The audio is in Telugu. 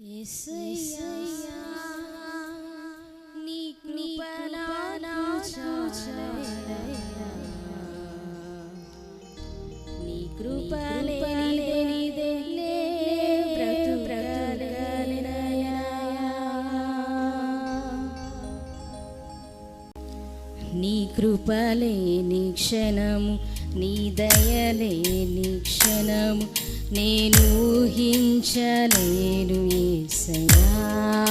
నీ కృపలేనిదే బ్రతు నీ కృపలేని క్షణము నీ దయలేని క్షణము నేను ఊహించలేను ఏసయా